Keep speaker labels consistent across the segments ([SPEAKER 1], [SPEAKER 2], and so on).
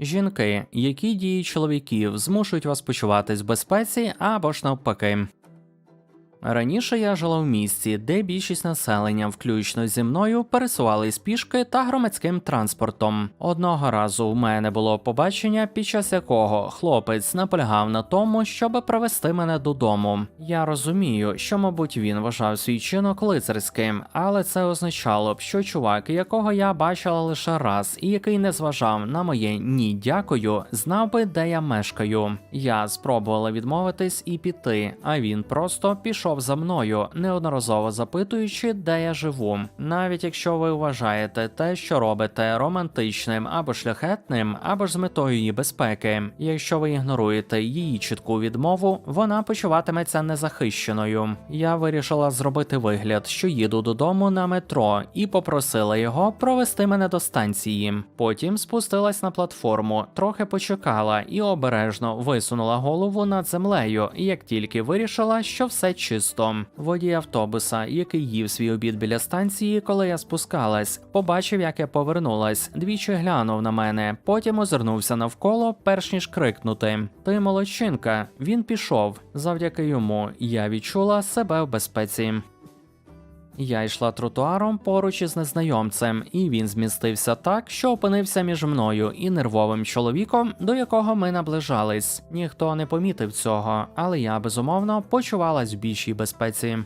[SPEAKER 1] Жінки, які дії чоловіків змушують вас почуватись в безпеці або ж навпаки. Раніше я жила в місті, де більшість населення, включно зі мною, пересувались пішки та громадським транспортом. Одного разу в мене було побачення, під час якого хлопець наполягав на тому, щоб провести мене додому. Я розумію, що, мабуть, він вважав свій чинок лицарським, але це означало б, що чувак, якого я бачила лише раз, і який не зважав на моє ні дякую, знав би, де я мешкаю. Я спробувала відмовитись і піти, а він просто пішов за мною, неодноразово запитуючи, де я живу. Навіть якщо ви вважаєте те, що робите, романтичним або шляхетним, або ж з метою її безпеки. Якщо ви ігноруєте її чітку відмову, вона почуватиметься незахищеною. Я вирішила зробити вигляд, що їду додому на метро, і попросила його провести мене до станції. Потім спустилась на платформу, трохи почекала і обережно висунула голову над землею, як тільки вирішила, що все чисто. Водій автобуса, який їв свій обід біля станції, коли я спускалась, побачив, як я повернулась, двічі глянув на мене, потім озирнувся навколо, перш ніж крикнути: Ти молодчинка, він пішов. Завдяки йому я відчула себе в безпеці. Я йшла тротуаром поруч із незнайомцем, і він змістився так, що опинився між мною і нервовим чоловіком, до якого ми наближались. Ніхто не помітив цього, але я безумовно почувалась в більшій безпеці.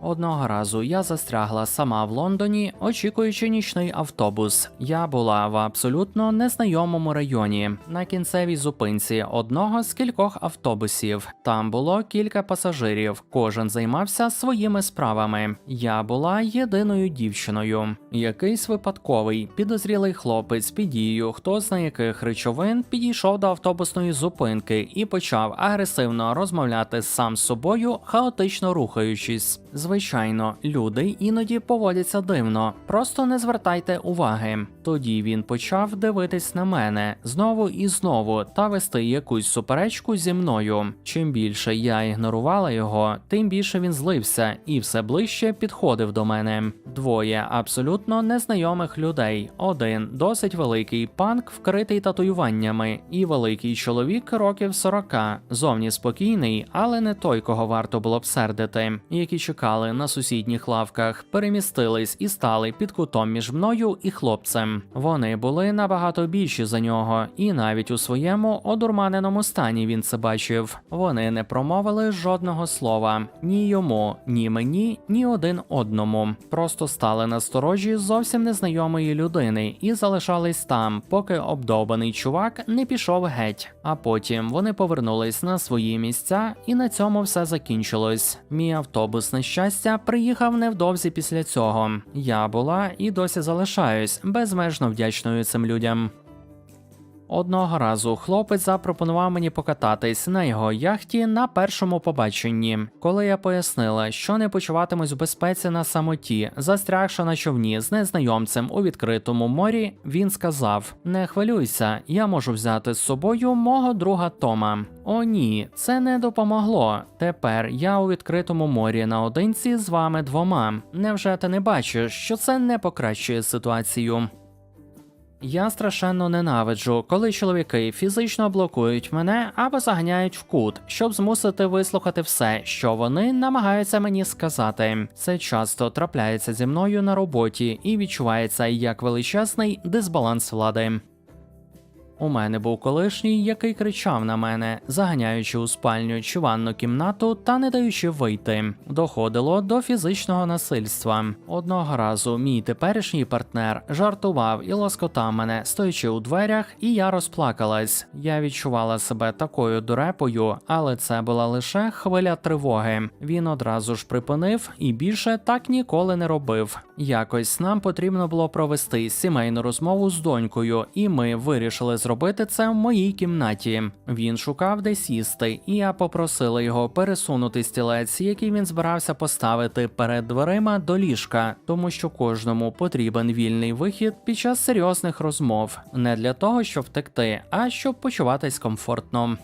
[SPEAKER 1] Одного разу я застрягла сама в Лондоні, очікуючи нічний автобус. Я була в абсолютно незнайомому районі на кінцевій зупинці одного з кількох автобусів. Там було кілька пасажирів, кожен займався своїми справами. Я була єдиною дівчиною. Якийсь випадковий підозрілий хлопець під дією, хто з яких речовин підійшов до автобусної зупинки і почав агресивно розмовляти сам з собою, хаотично рухаючись. Звичайно, люди іноді поводяться дивно, просто не звертайте уваги. Тоді він почав дивитись на мене знову і знову та вести якусь суперечку зі мною. Чим більше я ігнорувала його, тим більше він злився і все ближче підходив до мене. Двоє абсолютно незнайомих людей. Один досить великий панк, вкритий татуюваннями, і великий чоловік років 40, зовні спокійний, але не той, кого варто було б сердити, які чекали на сусідніх лавках, перемістились і стали під кутом між мною і хлопцем. Вони були набагато більші за нього, і навіть у своєму одурманеному стані він це бачив. Вони не промовили жодного слова ні йому, ні мені, ні один одному. Просто стали на сторожі зовсім незнайомої людини і залишались там, поки обдовбаний чувак не пішов геть. А потім вони повернулись на свої місця, і на цьому все закінчилось. Мій автобус на щастя приїхав невдовзі після цього. Я була і досі залишаюсь безмежно вдячною цим людям. Одного разу хлопець запропонував мені покататись на його яхті на першому побаченні. Коли я пояснила, що не почуватимусь в безпеці на самоті, застрягши на човні з незнайомцем у відкритому морі, він сказав: Не хвилюйся, я можу взяти з собою мого друга Тома. О, ні, це не допомогло. Тепер я у відкритому морі наодинці з вами двома. Невже ти не бачиш, що це не покращує ситуацію? Я страшенно ненавиджу, коли чоловіки фізично блокують мене або заганяють в кут, щоб змусити вислухати все, що вони намагаються мені сказати. Це часто трапляється зі мною на роботі і відчувається як величезний дисбаланс влади. У мене був колишній, який кричав на мене, заганяючи у спальню чи ванну кімнату та не даючи вийти. Доходило до фізичного насильства. Одного разу мій теперішній партнер жартував і лоскотав мене, стоячи у дверях, і я розплакалась. Я відчувала себе такою дурепою, але це була лише хвиля тривоги. Він одразу ж припинив і більше так ніколи не робив. Якось нам потрібно було провести сімейну розмову з донькою, і ми вирішили зробити це в моїй кімнаті. Він шукав де сісти, і я попросила його пересунути стілець, який він збирався поставити перед дверима до ліжка, тому що кожному потрібен вільний вихід під час серйозних розмов, не для того, щоб втекти, а щоб почуватись комфортно.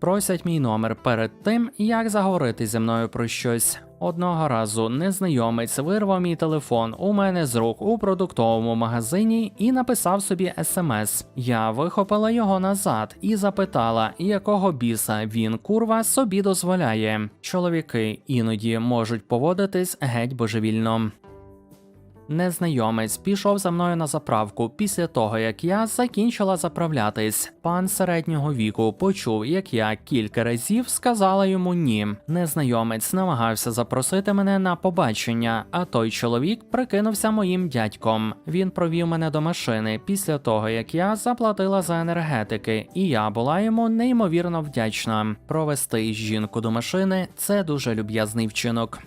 [SPEAKER 1] Просять мій номер перед тим, як заговорити зі мною про щось. Одного разу незнайомець вирвав мій телефон у мене з рук у продуктовому магазині і написав собі смс. Я вихопила його назад і запитала, якого біса він курва собі дозволяє. Чоловіки іноді можуть поводитись геть божевільно. Незнайомець пішов за мною на заправку після того, як я закінчила заправлятись. Пан середнього віку почув, як я кілька разів сказала йому ні. Незнайомець намагався запросити мене на побачення, а той чоловік прикинувся моїм дядьком. Він провів мене до машини після того, як я заплатила за енергетики, і я була йому неймовірно вдячна. Провести жінку до машини це дуже люб'язний вчинок.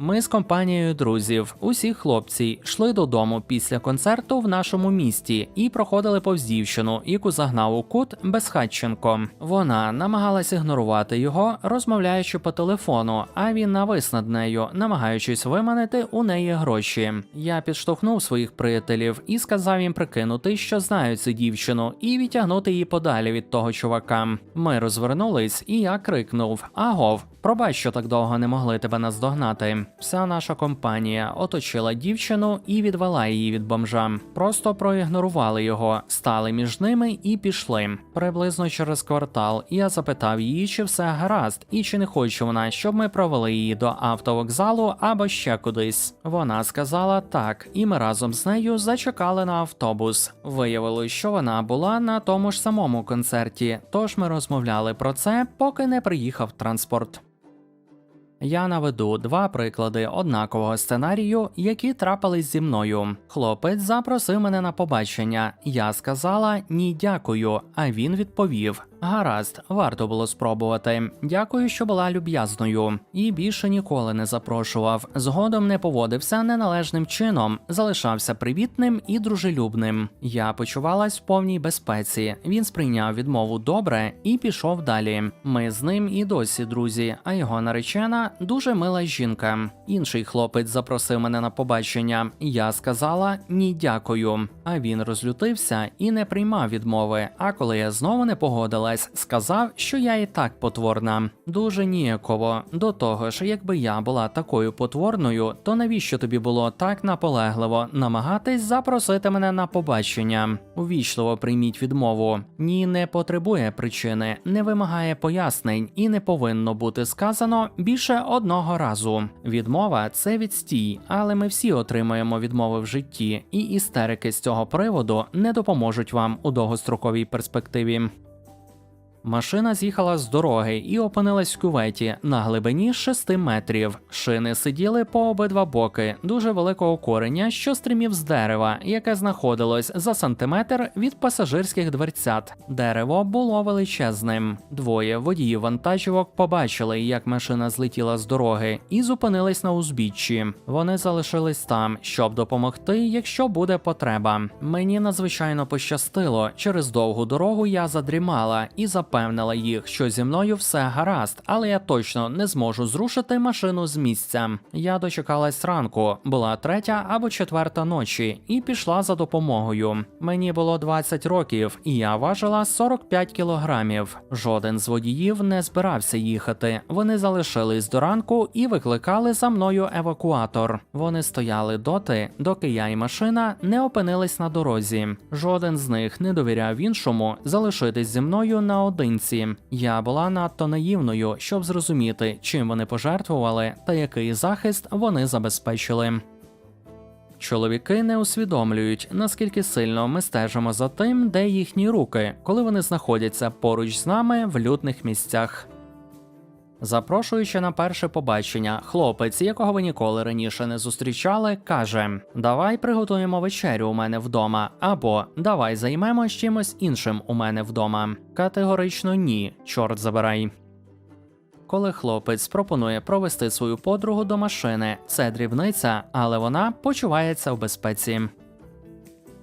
[SPEAKER 1] Ми з компанією друзів, усі хлопці, йшли додому після концерту в нашому місті і проходили повз дівчину, яку загнав у кут Безхатченко. Вона намагалась ігнорувати його, розмовляючи по телефону, а він навис над нею, намагаючись виманити у неї гроші. Я підштовхнув своїх приятелів і сказав їм прикинути, що знаю цю дівчину, і відтягнути її подалі від того чувака. Ми розвернулись, і я крикнув: Агов, пробач, що так довго не могли тебе наздогнати. Вся наша компанія оточила дівчину і відвела її від бомжа. Просто проігнорували його, стали між ними і пішли. Приблизно через квартал я запитав її, чи все гаразд, і чи не хоче вона, щоб ми провели її до автовокзалу або ще кудись. Вона сказала так, і ми разом з нею зачекали на автобус. Виявилось, що вона була на тому ж самому концерті, тож ми розмовляли про це, поки не приїхав транспорт. Я наведу два приклади однакового сценарію, які трапились зі мною. Хлопець запросив мене на побачення. Я сказала ні, дякую. А він відповів: Гаразд, варто було спробувати. Дякую, що була люб'язною. І більше ніколи не запрошував. Згодом не поводився неналежним чином, залишався привітним і дружелюбним. Я почувалась в повній безпеці. Він сприйняв відмову добре і пішов далі. Ми з ним і досі друзі, а його наречена дуже мила жінка. Інший хлопець запросив мене на побачення. Я сказала ні, дякую. А він розлютився і не приймав відмови. А коли я знову не погодилась, сказав, що я і так потворна. Дуже ніяково. До того ж, якби я була такою потворною, то навіщо тобі було так наполегливо намагатись запросити мене на побачення? Увічливо прийміть відмову. Ні, не потребує причини, не вимагає пояснень і не повинно бути сказано більше одного разу. Відмова це відстій, але ми всі отримаємо відмови в житті, і істерики з цього приводу не допоможуть вам у довгостроковій перспективі. Машина з'їхала з дороги і опинилась в кюветі на глибині 6 метрів. Шини сиділи по обидва боки дуже великого кореня, що стрімів з дерева, яке знаходилось за сантиметр від пасажирських дверцят. Дерево було величезним. Двоє водіїв вантажівок побачили, як машина злетіла з дороги, і зупинились на узбіччі. Вони залишились там, щоб допомогти, якщо буде потреба. Мені надзвичайно пощастило. Через довгу дорогу я задрімала і запевнила їх, що зі мною все гаразд, але я точно не зможу зрушити машину з місця. Я дочекалась ранку, була третя або четверта ночі, і пішла за допомогою. Мені було 20 років, і я важила 45 кілограмів. Жоден з водіїв не збирався їхати. Вони залишились до ранку і викликали за мною евакуатор. Вони стояли доти, доки я і машина не опинились на дорозі. Жоден з них не довіряв іншому залишитись зі мною наодинці. Я була надто наївною, щоб зрозуміти, чим вони пожертвували та який захист вони забезпечили. Чоловіки не усвідомлюють, наскільки сильно ми стежимо за тим, де їхні руки, коли вони знаходяться поруч з нами в лютних місцях. Запрошуючи на перше побачення, хлопець, якого ви ніколи раніше не зустрічали, каже: Давай приготуємо вечерю у мене вдома, або давай займемось чимось іншим у мене вдома. Категорично ні, чорт забирай. Коли хлопець пропонує провести свою подругу до машини, це дрібниця, але вона почувається в безпеці.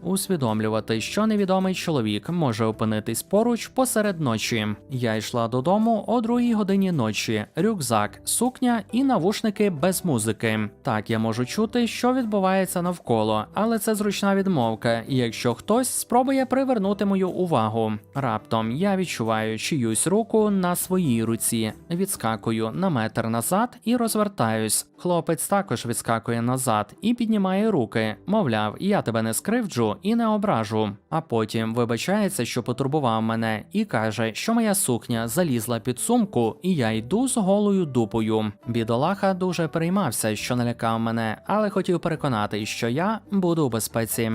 [SPEAKER 1] Усвідомлювати, що невідомий чоловік може опинитись поруч посеред ночі. Я йшла додому о другій годині ночі, рюкзак, сукня і навушники без музики. Так я можу чути, що відбувається навколо, але це зручна відмовка, якщо хтось спробує привернути мою увагу. Раптом я відчуваю чиюсь руку на своїй руці, відскакую на метр назад і розвертаюсь. Хлопець також відскакує назад і піднімає руки, мовляв, я тебе не скривджу і не ображу. А потім вибачається, що потурбував мене, і каже, що моя сукня залізла під сумку, і я йду з голою дупою. Бідолаха дуже переймався, що налякав мене, але хотів переконати, що я буду у безпеці.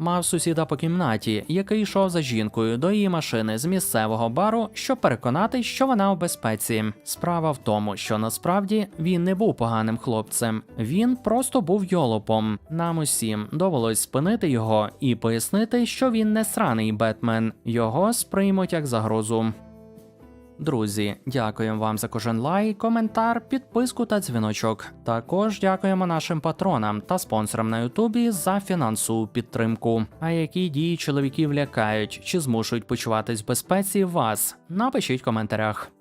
[SPEAKER 1] Мав сусіда по кімнаті, який йшов за жінкою до її машини з місцевого бару, щоб переконати, що вона у безпеці. Справа в тому, що насправді він не був поганим хлопцем, він просто був йолопом. Нам усім довелось спинити його і пояснити, що він не сраний Бетмен. Його сприймуть як загрозу. Друзі, дякуємо вам за кожен лайк, коментар, підписку та дзвіночок. Також дякуємо нашим патронам та спонсорам на Ютубі за фінансову підтримку. А які дії чоловіків лякають чи змушують почуватись в безпеці вас? Напишіть в коментарях.